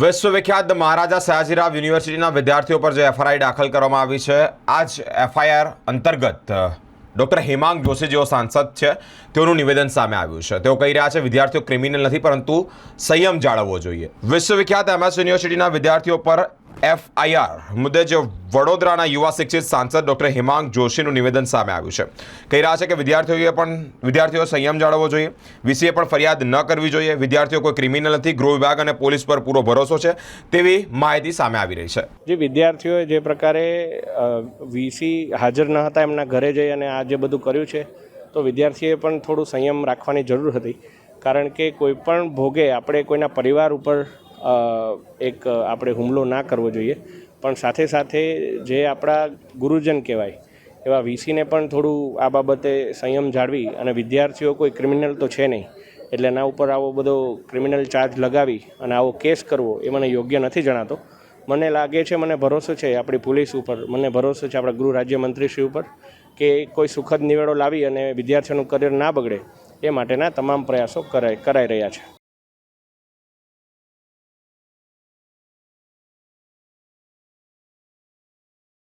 વિશ્વવિખ્યાત મહારાજા સયાજીરાવ યુનિવર્સિટીના વિદ્યાર્થીઓ પર જે એફઆઈઆર દાખલ કરવામાં આવી છે આ જ એફઆઈઆર અંતર્ગત ડૉક્ટર હેમાંગ જોશી જેઓ સાંસદ છે, તેઓનું નિવેદન સામે આવ્યું છે. તેઓ કહી રહ્યા છે, વિદ્યાર્થીઓ ક્રિમિનલ નથી, પરંતુ સંયમ જાળવવો જોઈએ. વિશ્વવિખ્યાત એમએસ યુનિવર્સિટીના વિદ્યાર્થીઓ પર એફઆઈઆર મુદ્દે જે વડોદરાના યુવા શિક્ષિત સાંસદ ડોક્ટર હિમાંગ જોશીનું નિવેદન સામે આવ્યું છે. કહી રહ્યા છે કે વિદ્યાર્થીઓએ પણ વિદ્યાર્થીઓ સંયમ જાળવવો જોઈએ. વીસીએ પણ ફરિયાદ ન કરવી જોઈએ. વિદ્યાર્થીઓ કોઈ ક્રિમિનલ નથી. ગૃહ વિભાગ અને પોલીસ પર પૂરો ભરોસો છે તેવી માહિતી સામે આવી રહી છે. જે વિદ્યાર્થીઓએ જે પ્રકારે વીસી હાજર ન હતા એમના ઘરે જઈ અને આ જે બધું કર્યું છે, તો વિદ્યાર્થીએ પણ થોડું સંયમ રાખવાની જરૂર હતી. કારણ કે કોઈ પણ ભોગે આપણે કોઈના પરિવાર ઉપર એક આપણે હુમલો ના કરવો જોઈએ. પણ સાથે સાથે જે આપણા ગુરુજન કહેવાય, એવા વીસીને પણ થોડું આ બાબતે સંયમ જાળવી અને વિદ્યાર્થીઓ કોઈ ક્રિમિનલ તો છે નહીં. એટલે એના ઉપર આવો બધો ક્રિમિનલ ચાર્જ લગાવી અને આવો કેસ કરવો એ મને યોગ્ય નથી જણાતો. મને લાગે છે, મને ભરોસો છે આપણી પોલીસ ઉપર, મને ભરોસો છે આપણા ગૃહ રાજ્યમંત્રીશ્રી ઉપર કે કોઈ સુખદ નિવેડો લાવી અને વિદ્યાર્થીઓનું કરિયર ના બગડે એ માટેના તમામ પ્રયાસો કરાઈ કરાઈ રહ્યા છે.